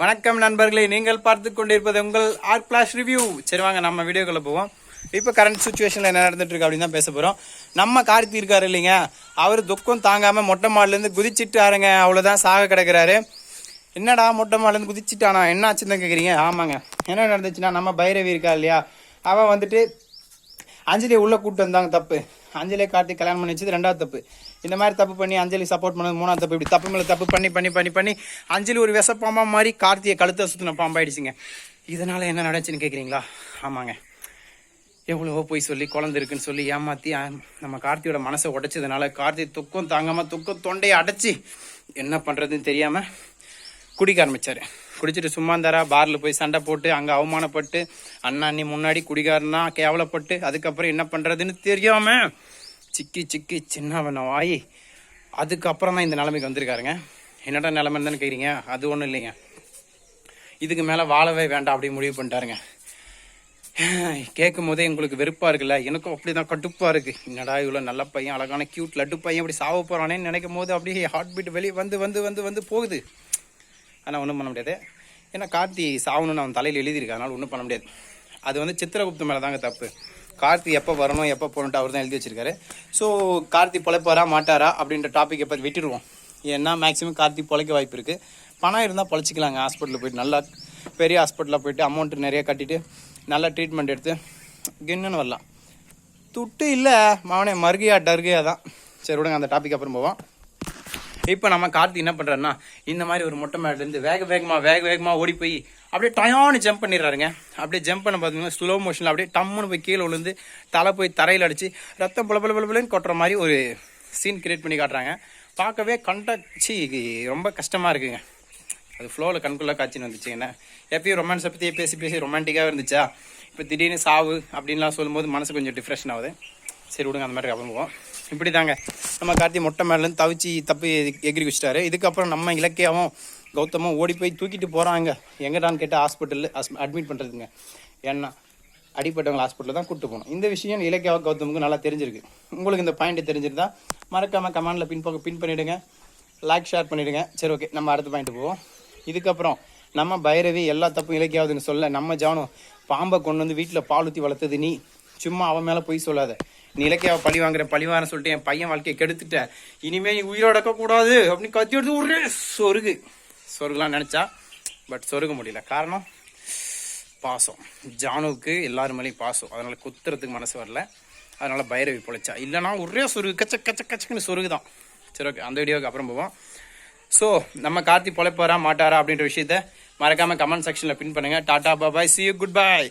வணக்கம் நண்பர்களே. நீங்கள் பார்த்து கொண்டிருப்பது உங்கள் ஆர்ட் கிளாஸ் ரிவ்யூ சரி வாங்க நம்ம வீடியோக்குள்ளே போவோம். இப்போ கரண்ட் சுச்சுவேஷனில் என்ன நடந்துட்டு இருக்கு அப்படின்னு தான் பேச போகிறோம் நம்ம கார்த்தி இருக்காரு இல்லைங்க. அவர் துக்கம் தாங்காமல் மொட்டை மாடிலேருந்து குதிச்சிட்டாருங்க. அவ்வளோதான் சாக கிடக்குறாரு. என்னடா மொட்டை மாடிலேருந்து குதிச்சிட்டானா? என்ன ஆச்சுன்னு தான் கேட்குறீங்க ஆமாங்க. என்ன நடந்துச்சுன்னா நம்ம பைரவி இருக்கா இல்லையா? அவன் வந்துட்டு அஞ்சலியை உள்ளே கூப்பிட்டு வந்தாங்க தப்பு. அஞ்சலியை காட்டி கல்யாணம் பண்ணி வச்சது ரெண்டாவது தப்பு. இந்த மாதிரி தப்பு பண்ணி அஞ்சலி சப்போர்ட் பண்ணது மூணாவது தப்பு. இப்படி தப்பு மேலே தப்பு பண்ணி பண்ணி பண்ணி பண்ணி அஞ்சலி ஒரு விஷப்பாம்பா மாதிரி கார்த்தியை கழுத்தை சுற்றின பாம்பாயிடுச்சுங்க இதனால் என்ன நடந்துச்சுன்னு கேட்குறீங்களா ஆமாங்க. எவ்வளவோ போய் சொல்லி குழந்திருக்குன்னு சொல்லி ஏமாற்றி நம்ம கார்த்தியோட மனசை உடைச்சதுனால கார்த்தி துக்கம் தாங்காமல் துக்கம் தொண்டையை அடைச்சி என்ன பண்ணுறதுன்னு தெரியாமல் குடிக்க ஆரம்பித்தார் குடிச்சிட்டு சும்மா தரா பார்ல போய் சண்டை போட்டு அங்க அவமானப்பட்டு அண்ணா அண்ணி முன்னாடி குடிகாரனா கேவலப்பட்டு அதுக்கப்புறம் என்ன பண்றதுன்னு தெரியாம சிக்கி சிக்கி சின்னவன வாயி அதுக்கப்புறம் தான் இந்த நிலைமைக்கு வந்திருக்காருங்க. என்னடா நிலைமைன்னு தானே கேக்குறீங்க? அது ஒன்றும் இல்லைங்க. இதுக்கு மேலே வாழவே வேண்டாம் அப்படி முடிவு பண்ணிட்டாருங்க. கேட்கும் போதே எங்களுக்கு வெறுப்பா இருக்குல்ல. எனக்கும் அப்படிதான் கடுப்பா இருக்கு. என்னடா இவ்வளோ நல்ல பையன் அழகான கியூட் லட்டு பையன் அப்படி சாவ போறானேன்னு நினைக்கும் போது அப்படியே ஹார்ட் பீட் வெளியே வந்து வந்து வந்து வந்து போகுது. ஆனால் ஒன்றும் பண்ண முடியாது. ஏன்னா கார்த்தி சாகணும்னு அவன் தலையில் எழுதியிருக்கு. அதனால் ஒன்றும் பண்ண முடியாது. அது வந்து சித்திரகுப்து மேலே தாங்க தப்பு. கார்த்தி எப்போ வரணும் எப்போ போகணுன்ட்டு அவர் தான் எழுதி வச்சிருக்காரு. ஸோ கார்த்தி பொழைப்பாரா மாட்டாரா அப்படின்ற டாபிக் எப்போ விட்டுருவோம். ஏன்னா மேக்ஸிமம் கார்த்தி பொழைக்க வாய்ப்பு இருக்குது பணம் இருந்தால் பொழைச்சிக்கலாங்க. ஹாஸ்பிட்டலில் போயிட்டு நல்லா பெரிய ஹாஸ்பிட்டலில் போயிட்டு அமௌண்ட்டு நிறைய கட்டிட்டு நல்லா ட்ரீட்மெண்ட் எடுத்து கின்னுன்னு வரலாம். துட்டு இல்லை. மவனே மருகையா டருகையா தான் சரி விடுங்க அந்த டாபிக் அப்புறம் போவோம். இப்போ நம்ம கார்த்தி என்ன பண்ணுறாருன்னா இந்த மாதிரி ஒரு மொட்டை மேட்லேருந்து வேக வேகமாக வேக வேகமாக ஓடி போய் அப்படியே டயானு ஜம்ப் பண்ணிடுறாருங்க. அப்படியே ஜம்ப் பண்ண பார்த்தீங்கன்னா ஸ்லோ மோஷனில் அப்படியே டம்முன்னு போய் கீழே விழுந்து தலை போய் தரையில் அடித்து ரத்தம் புல புல புல கொட்டுற மாதிரி ஒரு சீன் கிரியேட் பண்ணி காட்டுறாங்க. பார்க்கவே கண்டச்சி ரொம்ப கஷ்டமாக இருக்குங்க. அது ஃப்ளோவில் கண்குள்ளே காட்சின்னு வந்துச்சு. என்ன? எப்பயும் ரொமான்ஸை பற்றி பேசி பேசி ரொமான்டிக்காக இருந்துச்சா? இப்போ திடீர்னு சாவு அப்படின்லாம் சொல்லும்போது மனசு கொஞ்சம் டிஃப்ரெஷன் ஆகுது. சரி விடுங்க அந்த மாதிரி அப்புறம் இப்படி தாங்க நம்ம கார்த்தி மொட்டை மேலேருந்து தவிச்சு தப்பி எகிரி வச்சிட்டாரு இதுக்கப்புறம் நம்ம இலக்கியாவும் கௌதமும் ஓடி போய் தூக்கிட்டு போகிறாங்க எங்கடான்னு கேட்டால் ஹாஸ்பிட்டலில் அட்மிட் பண்ணுறதுங்க ஏன்னா அடிப்பட்டவங்க ஹாஸ்பிட்டலில் தான் கூப்பிட்டு போகணும். இந்த விஷயம் இலக்கியாவும் கௌதமுக்கு நல்லா தெரிஞ்சிருக்கு. உங்களுக்கு இந்த பாயிண்ட் தெரிஞ்சிருந்தா மறக்காமல் கமெண்டில் பின் பின் பண்ணிவிடுங்க லைக் ஷேர் பண்ணிவிடுங்க சரி ஓகே நம்ம அடுத்த பாயிண்ட் போவோம். இதுக்கப்புறம் நம்ம பைரவி எல்லா தப்பும் இலக்கியாவதுன்னு சொல்ல நம்ம ஜானும் பாம்பை கொண்டு வந்து வீட்டில் பால் ஊற்றி வளர்த்தது நீ. சும்மா அவன் மேலே போய் சொல்லாத. நீ இலக்கியாவை பழி வாங்குற பழி வாங்குறேன்னு சொல்லிட்டு என் பையன் வாழ்க்கையை கெடுத்துட்ட. இனிமே நீ உயிரோட கூடாது அப்படின்னு கத்தி எடுத்து ஒரே சொருகு. சொருகலாம் நினைச்சா பட் சொருக முடியல. காரணம்? பாசம். ஜானுவுக்கு எல்லாரும் மேலேயும் பாசம். அதனால குத்துறதுக்கு மனசு வரல. அதனால பைரவி பொழைச்சா. இல்லைனா ஒரே சொருகு கச்ச கச்ச கச்சக்குன்னு சொருகு தான் சரி ஓகே அந்த வீடியோவுக்கு அப்புறம் போவோம். ஸோ நம்ம கார்த்தி பொழைப்பாரா மாட்டாரா அப்படின்ற விஷயத்த மறக்காம கமெண்ட் செக்ஷனில் பின் பண்ணுங்க. Tata bye bye see you goodbye